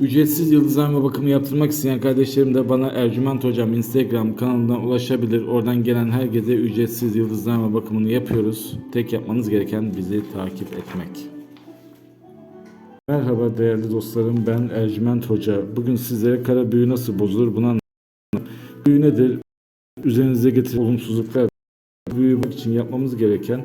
Ücretsiz yıldızlama bakımı yaptırmak isteyen kardeşlerim de bana Ercüment Hocam Instagram kanalından ulaşabilir. Oradan gelen herkese ücretsiz yıldızlama bakımını yapıyoruz. Tek yapmanız gereken bizi takip etmek. Merhaba değerli dostlarım ben Ercüment Hoca. Bugün sizlere kara büyü nasıl bozulur bunu anlatacağım. Büyü nedir? Üzerinize getiren olumsuzluklar. Büyü için yapmamız gereken